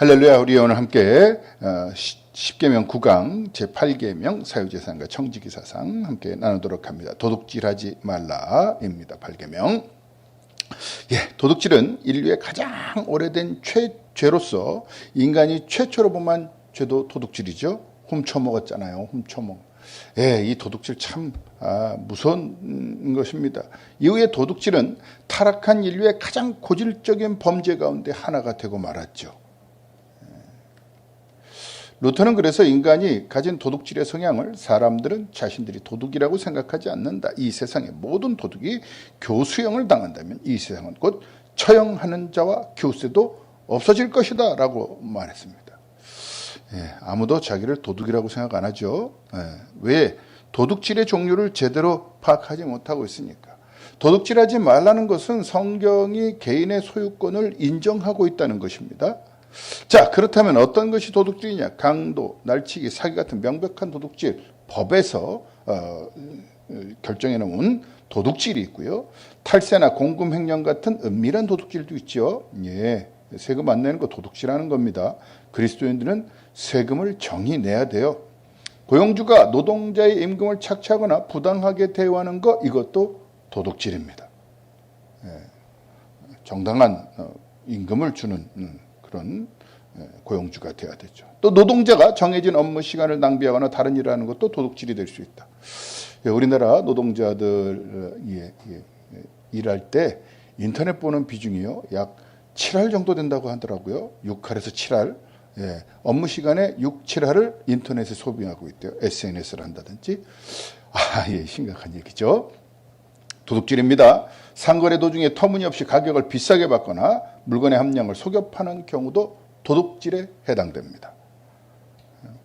할렐루야 우리 오늘 함께 어, 10계명 9강 제8계명 사유재산과 청지기사상 함께 나누도록 합니다. 도둑질하지 말라입니다. 8계명. 예, 도둑질은 인류의 가장 오래된 최 죄로서 인간이 최초로 범한 죄도 도둑질이죠. 훔쳐먹었잖아요. 훔쳐먹. 예, 이 도둑질 참 아, 무서운 것입니다. 이후에 도둑질은 타락한 인류의 가장 고질적인 범죄 가운데 하나가 되고 말았죠. 루터는 그래서 인간이 가진 도둑질의 성향을 사람들은 자신들이 도둑이라고 생각하지 않는다. 이 세상의 모든 도둑이 교수형을 당한다면 이 세상은 곧 처형하는 자와 교세도 없어질 것이다. 라고 말했습니다. 예, 아무도 자기를 도둑이라고 생각 안 하죠. 예, 왜? 도둑질의 종류를 제대로 파악하지 못하고 있으니까. 도둑질하지 말라는 것은 성경이 개인의 소유권을 인정하고 있다는 것입니다. 자, 그렇다면 어떤 것이 도둑질이냐? 강도, 날치기, 사기 같은 명백한 도둑질, 법에서 어, 결정해 놓은 도둑질이 있고요. 탈세나 공금 횡령 같은 은밀한 도둑질도 있죠. 예. 세금 안 내는 거 도둑질하는 겁니다. 그리스도인들은 세금을 정히 내야 돼요. 고용주가 노동자의 임금을 착취하거나 부당하게 대우하는 거 이것도 도둑질입니다. 예. 정당한 어, 임금을 주는 음, 그런 예, 고용주가 되어야 되죠. 또 노동자가 정해진 업무 시간을 낭비하거나 다른 일을 하는 것도 도둑질이 될 수 있다. 예, 우리나라 노동자들 예, 일할 때 인터넷 보는 비중이요 약 7할 정도 된다고 하더라고요. 6할에서 7할. 예, 업무 시간에 6, 7할을 인터넷에 소비하고 있대요. SNS를 한다든지. 아, 예, 심각한 얘기죠. 도둑질입니다. 상거래 도중에 터무니없이 가격을 비싸게 받거나 물건의 함량을 속여 파는 경우도 도둑질에 해당됩니다.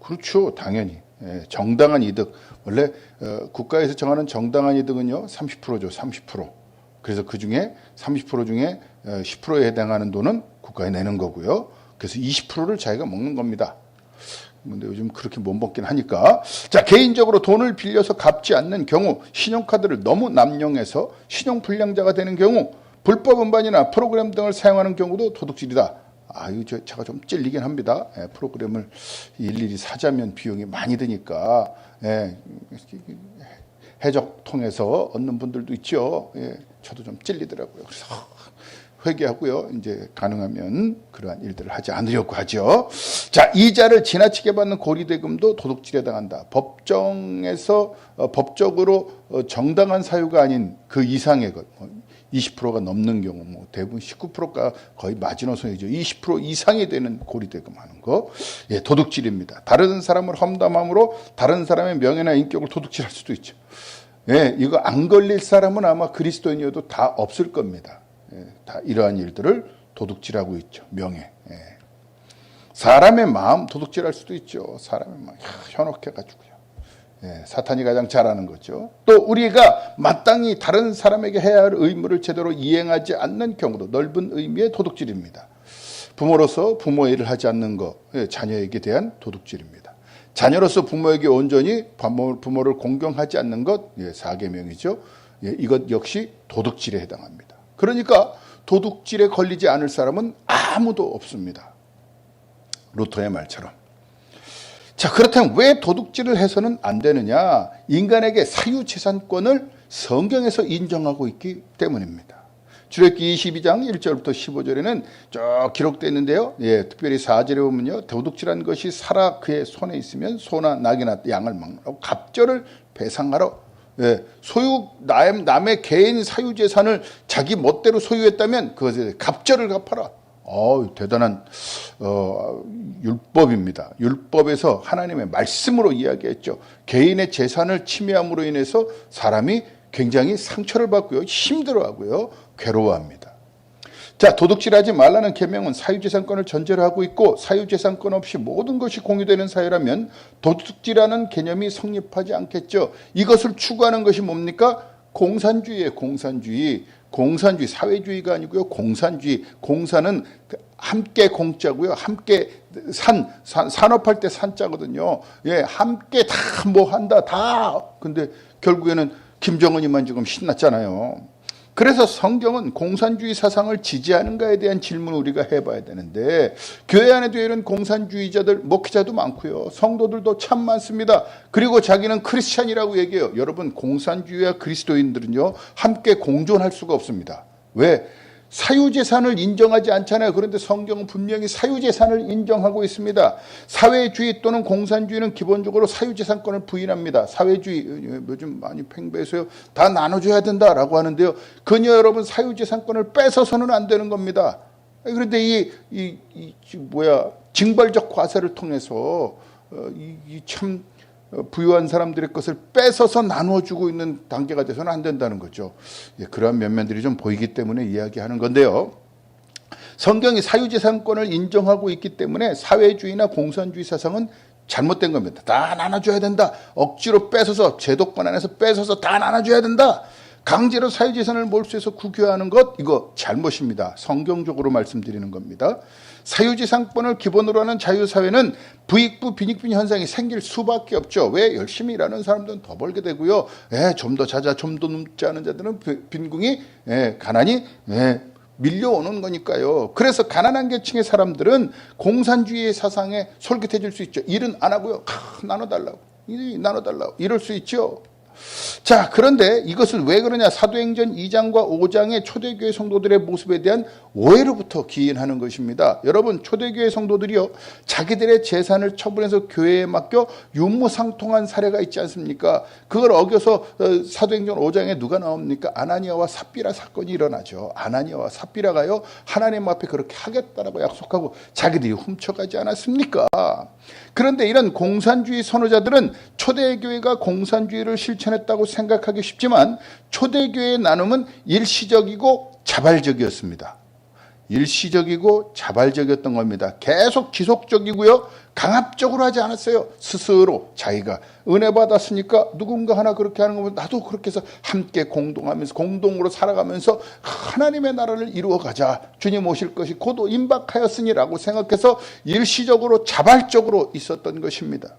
그렇죠. 당연히. 예, 정당한 이득. 원래 어, 국가에서 정하는 정당한 이득은요. 30%죠. 30%. 그래서 그 중에 30% 중에 10%에 어, 해당하는 돈은 국가에 내는 거고요. 그래서 20%를 자기가 먹는 겁니다. 근데 요즘 그렇게 못 먹긴 하니까. 자, 개인적으로 돈을 빌려서 갚지 않는 경우, 신용카드를 너무 남용해서 신용불량자가 되는 경우, 불법 운반이나 프로그램 등을 사용하는 경우도 도둑질이다. 아유, 저, 제가 좀 찔리긴 합니다. 예, 프로그램을 일일이 사자면 비용이 많이 드니까, 예, 해적 통해서 얻는 분들도 있죠. 예, 저도 좀 찔리더라고요. 그래서 회개하고요. 이제 가능하면 그러한 일들을 하지 않으려고 하죠. 자, 이자를 지나치게 받는 고리대금도 도둑질에 당한다. 법정에서 어, 법적으로 어, 정당한 사유가 아닌 그 이상의 것. 20%가 넘는 경우 뭐 대부분 19%가 거의 마지노선이죠. 20% 이상이 되는 고리대금 하는 거. 예, 도둑질입니다. 다른 사람을 험담함으로 다른 사람의 명예나 인격을 도둑질할 수도 있죠. 예, 이거 안 걸릴 사람은 아마 그리스도인이어도 다 없을 겁니다. 예, 다 이러한 일들을 도둑질하고 있죠. 명예. 예. 사람의 마음 도둑질할 수도 있죠. 사람의 마음 현혹해가지고요. 예, 사탄이 가장 잘하는 거죠. 또 우리가 마땅히 다른 사람에게 해야 할 의무를 제대로 이행하지 않는 경우도 넓은 의미의 도둑질입니다. 부모로서 부모 일을 하지 않는 것, 예, 자녀에게 대한 도둑질입니다. 자녀로서 부모에게 온전히 부모를 공경하지 않는 것, 예, 사계명이죠. 예, 이것 역시 도둑질에 해당합니다. 그러니까 도둑질에 걸리지 않을 사람은 아무도 없습니다. 루터의 말처럼. 자, 그렇다면 왜 도둑질을 해서는 안 되느냐? 인간에게 사유재산권을 성경에서 인정하고 있기 때문입니다. 출애기 22장 1절부터 15절에는 쭉 기록되어 있는데요. 예, 특별히 4절에 보면요. 도둑질한 것이 살아 그의 손에 있으면 소나 낙이나 양을 막라고 갑절을 배상하러 예, 소유 남의, 남의 개인 사유 재산을 자기 멋대로 소유했다면 그것에 갑절을 갚아라. 어, 대단한 어, 율법입니다. 율법에서 하나님의 말씀으로 이야기했죠. 개인의 재산을 침해함으로 인해서 사람이 굉장히 상처를 받고요, 힘들어하고요, 괴로워합니다. 자, 도둑질하지 말라는 계명은 사유재산권을 전제로 하고 있고 사유재산권 없이 모든 것이 공유되는 사유라면 도둑질하는 개념이 성립하지 않겠죠. 이것을 추구하는 것이 뭡니까? 공산주의의 공산주의. 공산주의, 사회주의가 아니고요. 공산주의. 공산은 함께 공짜고요. 함께 산, 산 산업할 때 산자거든요. 예, 함께 다 뭐 한다. 다. 근데 결국에는 김정은이만 지금 신났잖아요. 그래서 성경은 공산주의 사상을 지지하는가에 대한 질문을 우리가 해봐야 되는데 교회 안에도 이런 공산주의자들 목회자도 많고요. 성도들도 참 많습니다. 그리고 자기는 크리스찬이라고 얘기해요. 여러분 공산주의와 그리스도인들은요 함께 공존할 수가 없습니다. 왜 사유재산을 인정하지 않잖아요. 그런데 성경은 분명히 사유재산을 인정하고 있습니다. 사회주의 또는 공산주의는 기본적으로 사유재산권을 부인합니다. 사회주의, 요즘 많이 팽배해서요. 다 나눠줘야 된다라고 하는데요. 그녀 여러분 사유재산권을 뺏어서는 안 되는 겁니다. 그런데 이, 이, 이 뭐야, 징벌적 과세를 통해서, 어, 이, 이 참, 어, 부유한 사람들의 것을 뺏어서 나눠주고 있는 단계가 돼서는 안 된다는 거죠. 예, 그러한 면면들이 좀 보이기 때문에 이야기하는 건데요. 성경이 사유재산권을 인정하고 있기 때문에 사회주의나 공산주의 사상은 잘못된 겁니다. 다 나눠줘야 된다. 억지로 뺏어서 제도권 안에서 뺏어서 다 나눠줘야 된다. 강제로 사유재산을 몰수해서 국유화하는 것 이거 잘못입니다. 성경적으로 말씀드리는 겁니다. 사유재산권을 기본으로 하는 자유사회는 부익부 빈익빈 현상이 생길 수밖에 없죠. 왜 열심히 일하는 사람들은 더 벌게 되고요. 예, 좀더 자자, 좀 더 눕지 않은 자들은 빈궁이 예, 가난이 예, 밀려오는 거니까요. 그래서 가난한 계층의 사람들은 공산주의 사상에 솔깃해질 수 있죠. 일은 안 하고요. 하, 나눠달라고. 나눠달라고. 이럴 수 있죠. 자, 그런데 이것을 왜 그러냐? 사도행전 2장과 5장의 초대교회 성도들의 모습에 대한 오해로부터 기인하는 것입니다. 여러분, 초대교회 성도들이요, 자기들의 재산을 처분해서 교회에 맡겨 유무상통한 사례가 있지 않습니까? 그걸 어겨서 어, 사도행전 5장에 누가 나옵니까? 아나니아와 삽비라 사건이 일어나죠. 아나니아와 삽비라가요, 하나님 앞에 그렇게 하겠다라고 약속하고 자기들이 훔쳐가지 않았습니까? 그런데 이런 공산주의 선호자들은 초대교회가 공산주의를 실천했다고 생각하기 쉽지만 초대교회의 나눔은 일시적이고 자발적이었습니다. 일시적이고 자발적이었던 겁니다. 계속 지속적이고요. 강압적으로 하지 않았어요. 스스로 자기가 은혜 받았으니까 누군가 하나 그렇게 하는 거면 나도 그렇게 해서 함께 공동하면서 공동으로 살아가면서 하나님의 나라를 이루어 가자. 주님 오실 것이 곧 임박하였으니라고 생각해서 일시적으로 자발적으로 있었던 것입니다.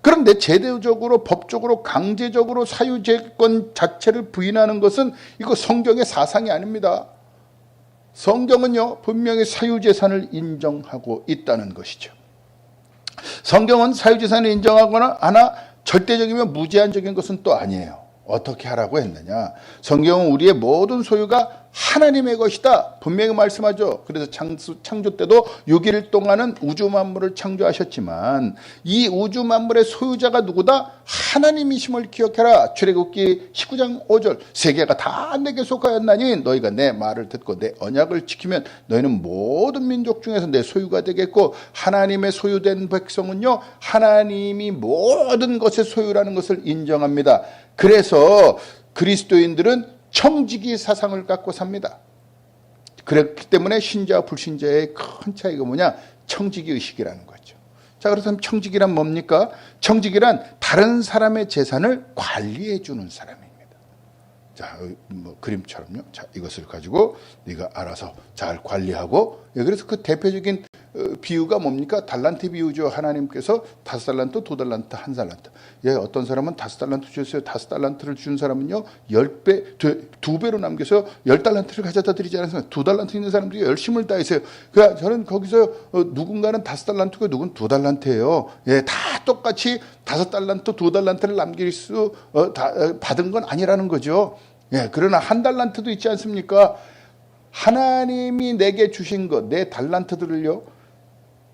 그런데 제도적으로 법적으로 강제적으로 사유재권 자체를 부인하는 것은 이거 성경의 사상이 아닙니다. 성경은요, 분명히 사유재산을 인정하고 있다는 것이죠. 성경은 사유재산을 인정하거나 하나 절대적이면 무제한적인 것은 또 아니에요. 어떻게 하라고 했느냐? 성경은 우리의 모든 소유가 하나님의 것이다. 분명히 말씀하죠. 그래서 창조, 창조 때도 6일 동안은 우주 만물을 창조하셨지만 이 우주 만물의 소유자가 누구다? 하나님이심을 기억해라. 출애굽기 19장 5절 세계가 다 내게 속하였나니 너희가 내 말을 듣고 내 언약을 지키면 너희는 모든 민족 중에서 내 소유가 되겠고 하나님의 소유된 백성은요. 하나님이 모든 것의 소유라는 것을 인정합니다. 그래서 그리스도인들은 청지기 사상을 갖고 삽니다. 그렇기 때문에 신자와 불신자의 큰 차이가 뭐냐? 청지기 의식이라는 거죠. 자, 그렇다면 청지기란 뭡니까? 청지기란 다른 사람의 재산을 관리해 주는 사람입니다. 자, 뭐 그림처럼요. 자, 이것을 가지고 네가 알아서 잘 관리하고 예, 그래서 그 대표적인 어, 비유가 뭡니까? 달란트 비유죠. 하나님께서 다섯 달란트, 두 달란트, 한 달란트. 예, 어떤 사람은 다섯 달란트 주셨어요. 다섯 달란트를 준 사람은요, 열 배, 두, 두 배로 남겨서 열 달란트를 가져다 드리지 않았어요. 두 달란트 있는 사람들이 열심을 다했어요. 그러니까 저는 거기서 어, 누군가는 다섯 달란트고 누군 두 달란트예요. 예, 다 똑같이 다섯 달란트, 두 달란트를 남길 수 어, 다, 어, 받은 건 아니라는 거죠. 예, 그러나 한 달란트도 있지 않습니까? 하나님이 내게 주신 것, 내 달란트들을요,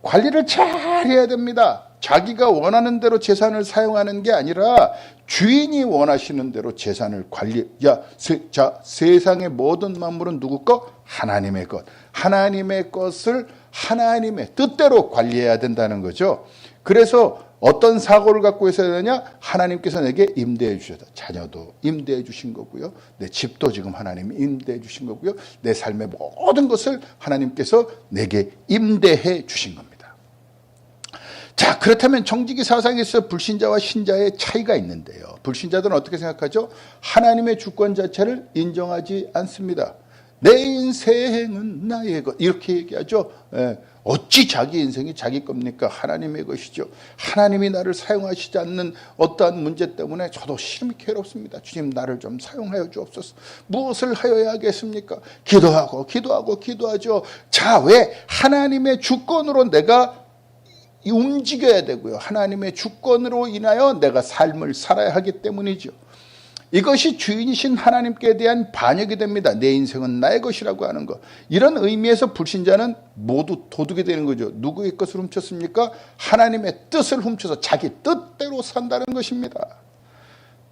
관리를 잘 해야 됩니다. 자기가 원하는 대로 재산을 사용하는 게 아니라 주인이 원하시는 대로 재산을 관리, 야, 세, 자, 세상의 모든 만물은 누구 것? 하나님의 것. 하나님의 것을 하나님의 뜻대로 관리해야 된다는 거죠. 그래서 어떤 사고를 갖고 있어야 되냐? 하나님께서 내게 임대해 주셨다. 자녀도 임대해 주신 거고요. 내 집도 지금 하나님이 임대해 주신 거고요. 내 삶의 모든 것을 하나님께서 내게 임대해 주신 겁니다. 자, 그렇다면 정직이 사상에서 불신자와 신자의 차이가 있는데요. 불신자들은 어떻게 생각하죠? 하나님의 주권 자체를 인정하지 않습니다. 내 인생은 나의 것 이렇게 얘기하죠. 예. 어찌 자기 인생이 자기 겁니까? 하나님의 것이죠. 하나님이 나를 사용하시지 않는 어떠한 문제 때문에 저도 심히 괴롭습니다. 주님 나를 좀 사용하여 주옵소서. 무엇을 하여야 하겠습니까? 기도하고 기도하고 기도하죠. 자, 왜 하나님의 주권으로 내가 움직여야 되고요. 하나님의 주권으로 인하여 내가 삶을 살아야 하기 때문이죠. 이것이 주인이신 하나님께 대한 반역이 됩니다. 내 인생은 나의 것이라고 하는 것. 이런 의미에서 불신자는 모두 도둑이 되는 거죠. 누구의 것을 훔쳤습니까? 하나님의 뜻을 훔쳐서 자기 뜻대로 산다는 것입니다.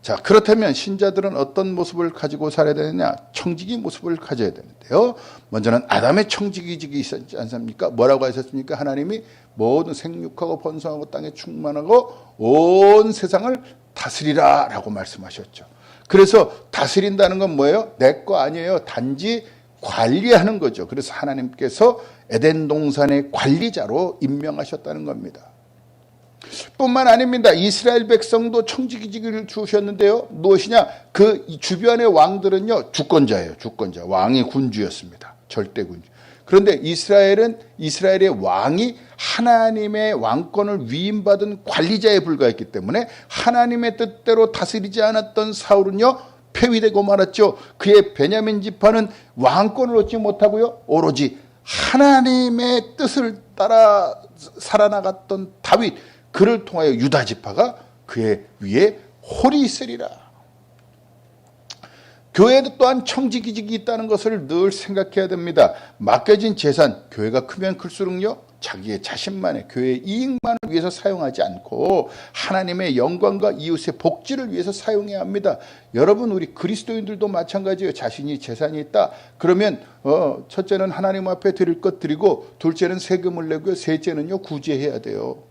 자, 그렇다면 신자들은 어떤 모습을 가지고 살아야 되느냐? 청지기 모습을 가져야 되는데요. 먼저는 아담의 청지기직이 있었지 않습니까? 뭐라고 하셨습니까? 하나님이 모든 생육하고 번성하고 땅에 충만하고 온 세상을 다스리라 라고 말씀하셨죠. 그래서 다스린다는 건 뭐예요? 내 거 아니에요. 단지 관리하는 거죠. 그래서 하나님께서 에덴 동산의 관리자로 임명하셨다는 겁니다. 뿐만 아닙니다. 이스라엘 백성도 청지기직을 주셨는데요. 무엇이냐? 그 주변의 왕들은요, 주권자예요. 주권자. 왕이 군주였습니다. 절대 군주. 그런데 이스라엘은 이스라엘의 왕이 하나님의 왕권을 위임받은 관리자에 불과했기 때문에 하나님의 뜻대로 다스리지 않았던 사울은요, 폐위되고 말았죠. 그의 베냐민 지파는 왕권을 얻지 못하고요. 오로지 하나님의 뜻을 따라 살아나갔던 다윗 그를 통하여 유다 지파가 그의 위에 홀이 있으리라. 교회도 또한 청지기직이 있다는 것을 늘 생각해야 됩니다. 맡겨진 재산, 교회가 크면 클수록요, 자기의 자신만의 교회의 이익만을 위해서 사용하지 않고 하나님의 영광과 이웃의 복지를 위해서 사용해야 합니다. 여러분 우리 그리스도인들도 마찬가지예요. 자신이 재산이 있다. 그러면 어, 첫째는 하나님 앞에 드릴 것 드리고 둘째는 세금을 내고요. 셋째는요 구제해야 돼요.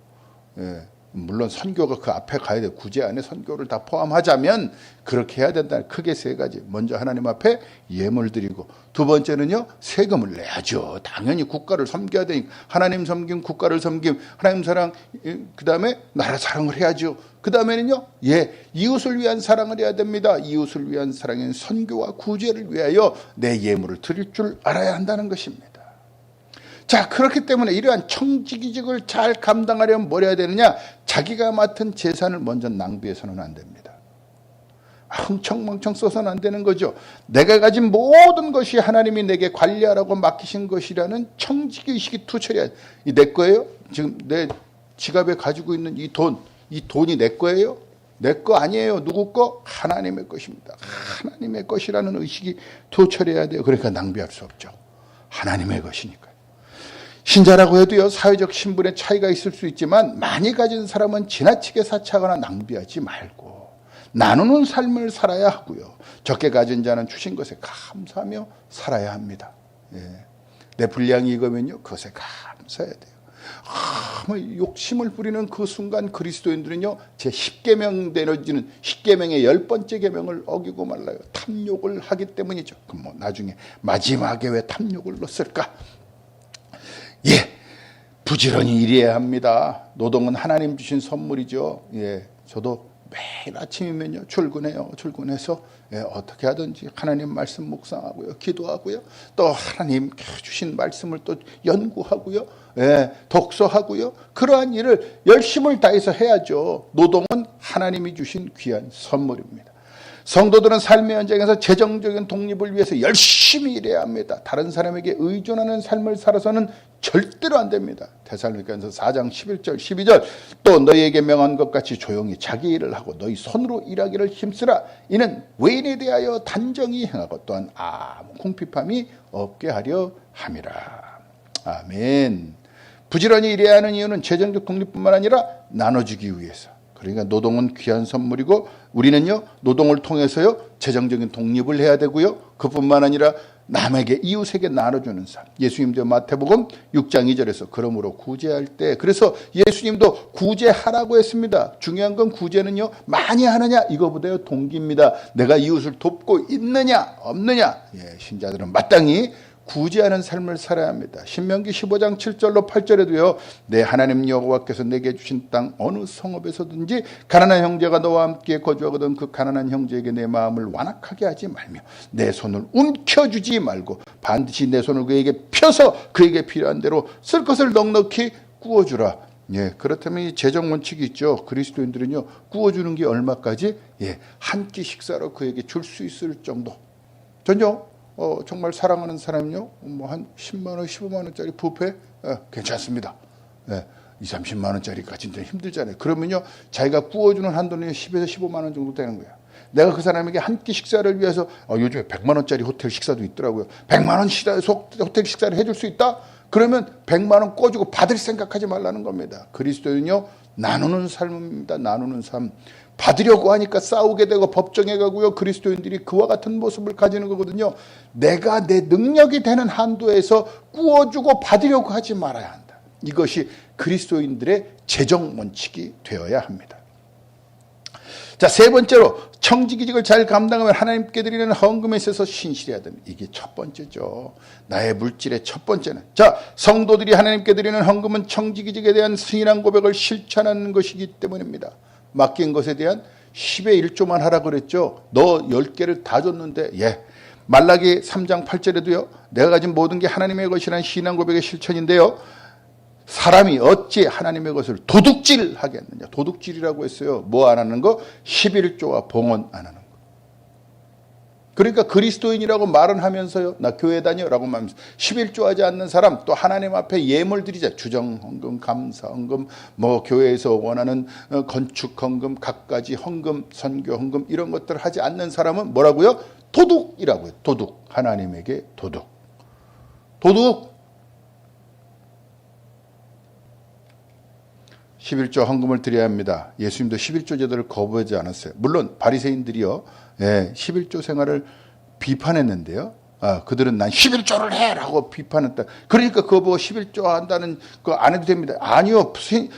예. 물론 선교가 그 앞에 가야 돼. 구제 안에 선교를 다 포함하자면 그렇게 해야 된다. 크게 세 가지. 먼저 하나님 앞에 예물 드리고 두 번째는요 세금을 내야죠. 당연히 국가를 섬겨야 되니까 하나님 섬김, 국가를 섬김, 하나님 사랑, 그 다음에 나라 사랑을 해야죠. 그 다음에는요 예 이웃을 위한 사랑을 해야 됩니다. 이웃을 위한 사랑인 선교와 구제를 위하여 내 예물을 드릴 줄 알아야 한다는 것입니다. 자, 그렇기 때문에 이러한 청지기직을 잘 감당하려면 뭘 해야 되느냐? 자기가 맡은 재산을 먼저 낭비해서는 안 됩니다. 흥청망청 써서는 안 되는 거죠. 내가 가진 모든 것이 하나님이 내게 관리하라고 맡기신 것이라는 청지기의식이 투철해야 이내 거예요? 지금 내 지갑에 가지고 있는 이 돈, 이 돈이 내 거예요? 내 거 아니에요. 누구 거? 하나님의 것입니다. 하나님의 것이라는 의식이 투철해야 돼요. 그러니까 낭비할 수 없죠. 하나님의 것이니까. 신자라고 해도요, 사회적 신분의 차이가 있을 수 있지만, 많이 가진 사람은 지나치게 사치하거나 낭비하지 말고, 나누는 삶을 살아야 하고요. 적게 가진 자는 주신 것에 감사하며 살아야 합니다. 예. 내 분량이 이거면요, 그것에 감사해야 돼요. 아, 욕심을 부리는 그 순간 그리스도인들은요, 제 10계명 내려지는 10계명의 열 번째 계명을 어기고 말라요. 탐욕을 하기 때문이죠. 그럼 뭐 나중에 마지막에 왜 탐욕을 넣었을까? 예, 부지런히 일해야 합니다. 노동은 하나님 주신 선물이죠. 예, 저도 매일 아침이면요 출근해요. 출근해서 예, 어떻게 하든지 하나님 말씀 묵상하고요, 기도하고요, 또 하나님 주신 말씀을 또 연구하고요, 예, 독서하고요. 그러한 일을 열심을 다해서 해야죠. 노동은 하나님이 주신 귀한 선물입니다. 성도들은 삶의 현장에서 재정적인 독립을 위해서 열심히 일해야 합니다. 다른 사람에게 의존하는 삶을 살아서는 절대로 안 됩니다. 대살로니까서 4장 11절 12절 또 너희에게 명한 것 같이 조용히 자기 일을 하고 너희 손으로 일하기를 힘쓰라. 이는 외인에 대하여 단정히 행하고 또한 아무 궁핍함이 없게 하려 함이라. 아멘. 부지런히 일해야 하는 이유는 재정적 독립뿐만 아니라 나눠주기 위해서. 그러니까 노동은 귀한 선물이고 우리는요 노동을 통해서요 재정적인 독립을 해야 되고요 그뿐만 아니라 남에게 이웃에게 나눠주는 삶. 예수님도 마태복음 6장 2절에서 그러므로 구제할 때 그래서 예수님도 구제하라고 했습니다. 중요한 건 구제는요 많이 하느냐 이거보다요 동기입니다. 내가 이웃을 돕고 있느냐 없느냐 예, 신자들은 마땅히 구제하는 삶을 살아야 합니다. 신명기 15장 7절로 8절에도요. 내 하나님 여호와께서 내게 주신 땅 어느 성읍에서든지 가난한 형제가 너와 함께 거주하거든 그 가난한 형제에게 내 마음을 완악하게 하지 말며 내 손을 움켜주지 말고 반드시 내 손을 그에게 펴서 그에게 필요한 대로 쓸 것을 넉넉히 구워주라. 예, 그렇다면 이 재정 원칙이 있죠. 그리스도인들은요, 구워주는 게 얼마까지? 예, 한 끼 식사로 그에게 줄 수 있을 정도. 전요, 어, 정말 사랑하는 사람요, 뭐 한 10만 원, 15만 원짜리 부페, 예, 괜찮습니다. 예, 2, 30만 원짜리까지는 좀 힘들잖아요. 그러면요, 자기가 구워주는 한도는 10에서 15만 원 정도 되는 거야. 내가 그 사람에게 한 끼 식사를 위해서 어, 요즘에 100만 원짜리 호텔 식사도 있더라고요. 100만 원 식사, 호텔 식사를 해줄 수 있다? 그러면 100만 원 꿔주고 받을 생각하지 말라는 겁니다. 그리스도는요 나누는 삶입니다. 나누는 삶. 받으려고 하니까 싸우게 되고 법정에 가고요. 그리스도인들이 그와 같은 모습을 가지는 거거든요. 내가 내 능력이 되는 한도에서 꾸어주고 받으려고 하지 말아야 한다. 이것이 그리스도인들의 재정 원칙이 되어야 합니다. 자, 세 번째로 청지기직을 잘 감당하면 하나님께 드리는 헌금에 있어서 신실해야 됩니다. 이게 첫 번째죠. 나의 물질의 첫 번째는. 자, 성도들이 하나님께 드리는 헌금은 청지기직에 대한 신앙 고백을 실천하는 것이기 때문입니다. 맡긴 것에 대한 10의 1조만 하라 그랬죠. 너 10개를 다 줬는데, 예. 말라기 3장 8절에도요. 내가 가진 모든 게 하나님의 것이라는 신앙 고백의 실천인데요. 사람이 어찌 하나님의 것을 도둑질 하겠느냐. 도둑질이라고 했어요. 뭐 안 하는 거? 11조와 봉헌 안 하는 거. 그러니까 그리스도인이라고 말은 하면서요. 나 교회 다녀라고 하면서 11조 하지 않는 사람 또 하나님 앞에 예물 드리자. 주정 헌금, 감사 헌금, 뭐 교회에서 원하는 어, 건축 헌금, 각가지 헌금, 선교 헌금 이런 것들 하지 않는 사람은 뭐라고요? 도둑이라고요. 도둑. 하나님에게 도둑. 도둑 11조 헌금을 드려야 합니다. 예수님도 11조 제도를 거부하지 않았어요. 물론 바리새인들이요. 예, 11조 생활을 비판했는데요. 아, 그들은 난 11조를 해 라고 비판했다. 그러니까 그거 보고 11조 한다는 거안 해도 됩니다. 아니요.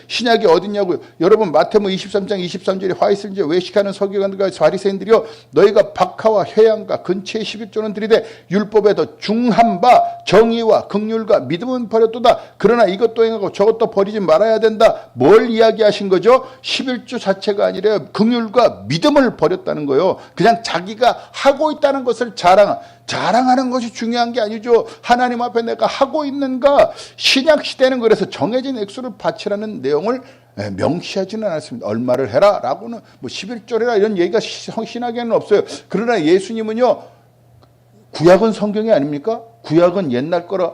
신약이 어딨냐고요. 여러분 마태복 23장 23절에 화 있을지 외식하는 서기관들과 바리새인들이요. 너희가 박하와 회양과 근처의 11조는 들이되 율법에 더 중한 바 정의와 극률과 믿음은 버렸도다. 그러나 이것도 행하고 저것도 버리지 말아야 된다. 뭘 이야기하신 거죠? 11조 자체가 아니라 극률과 믿음을 버렸다는 거예요. 그냥 자기가 하고 있다는 것을 자랑 자랑하는 것이 중요한 게 아니죠. 하나님 앞에 내가 하고 있는가? 신약 시대는 그래서 정해진 액수를 바치라는 내용을 예, 명시하지는 않았습니다. 얼마를 해라 라고는 뭐 11조래라 이런 얘기가 신학에는 없어요. 그러나 예수님은요, 구약은 성경이 아닙니까? 구약은 옛날 거라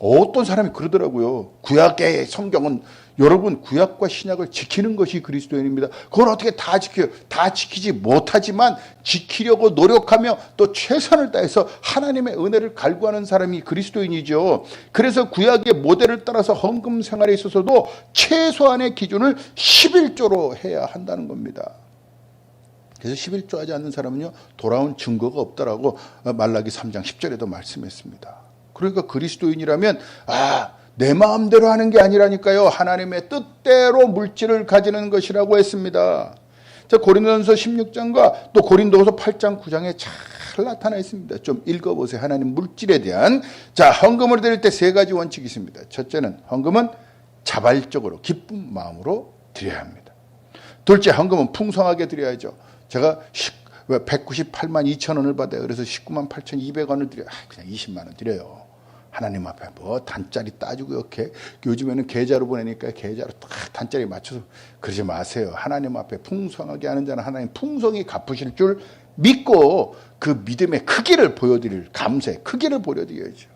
어떤 사람이 그러더라고요. 구약의 성경은 여러분 구약과 신약을 지키는 것이 그리스도인입니다. 그걸 어떻게 다 지켜요? 다 지키지 못하지만 지키려고 노력하며 또 최선을 다해서 하나님의 은혜를 갈구하는 사람이 그리스도인이죠. 그래서 구약의 모델을 따라서 헌금 생활에 있어서도 최소한의 기준을 11조로 해야 한다는 겁니다. 그래서 11조 하지 않는 사람은요, 돌아온 증거가 없다라고 말라기 3장 10절에도 말씀했습니다. 그러니까 그리스도인이라면, 아, 내 마음대로 하는 게 아니라니까요. 하나님의 뜻대로 물질을 가지는 것이라고 했습니다. 자, 고린도전서 16장과 또 고린도서 8장 9장에 잘 나타나 있습니다. 좀 읽어 보세요. 하나님 물질에 대한 자 헌금을 드릴 때 세 가지 원칙이 있습니다. 첫째는 헌금은 자발적으로 기쁜 마음으로 드려야 합니다. 둘째 헌금은 풍성하게 드려야죠. 제가 198만 2천 원을 받아요. 그래서 19만 8천 200원을 드려요. 아, 그냥 20만 원 드려요. 하나님 앞에 뭐 단짜리 따지고 이렇게 요즘에는 계좌로 보내니까 계좌로 딱 단짜리 맞춰서 그러지 마세요. 하나님 앞에 풍성하게 하는 자는 하나님 풍성히 갚으실 줄 믿고 그 믿음의 크기를 보여드릴 감사의 크기를 보여드려야죠.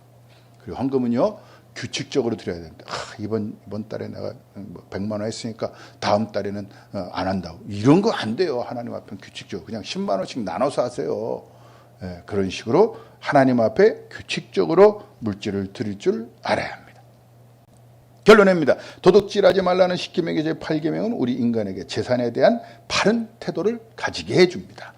그리고 헌금은요 규칙적으로 드려야 된다. 아, 이번 이번 달에 내가 뭐 100만 원 했으니까 다음 달에는 어, 안 한다고 이런 거 안 돼요. 하나님 앞에 규칙적으로 그냥 10만 원씩 나눠서 하세요. 예, 그런 식으로 하나님 앞에 규칙적으로 물질을 드릴 줄 알아야 합니다. 결론입니다. 도둑질하지 말라는 십계명의 제8계명은 우리 인간에게 재산에 대한 바른 태도를 가지게 해줍니다.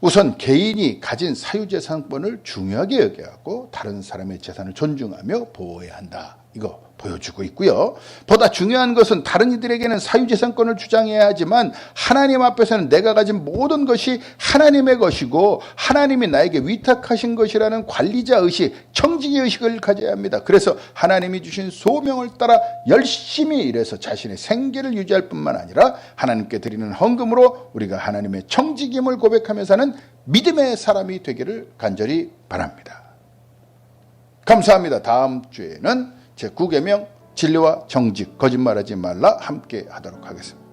우선 개인이 가진 사유재산권을 중요하게 여겨갖고 다른 사람의 재산을 존중하며 보호해야 한다. 이거 보여주고 있고요. 보다 중요한 것은 다른 이들에게는 사유재산권을 주장해야 하지만 하나님 앞에서는 내가 가진 모든 것이 하나님의 것이고 하나님이 나에게 위탁하신 것이라는 관리자 의식, 청지기 의식을 가져야 합니다. 그래서 하나님이 주신 소명을 따라 열심히 일해서 자신의 생계를 유지할 뿐만 아니라 하나님께 드리는 헌금으로 우리가 하나님의 청지기임을 고백하며 사는 믿음의 사람이 되기를 간절히 바랍니다. 감사합니다. 다음 주에는 제 9계명 진리와 정직 거짓말하지 말라 함께 하도록 하겠습니다.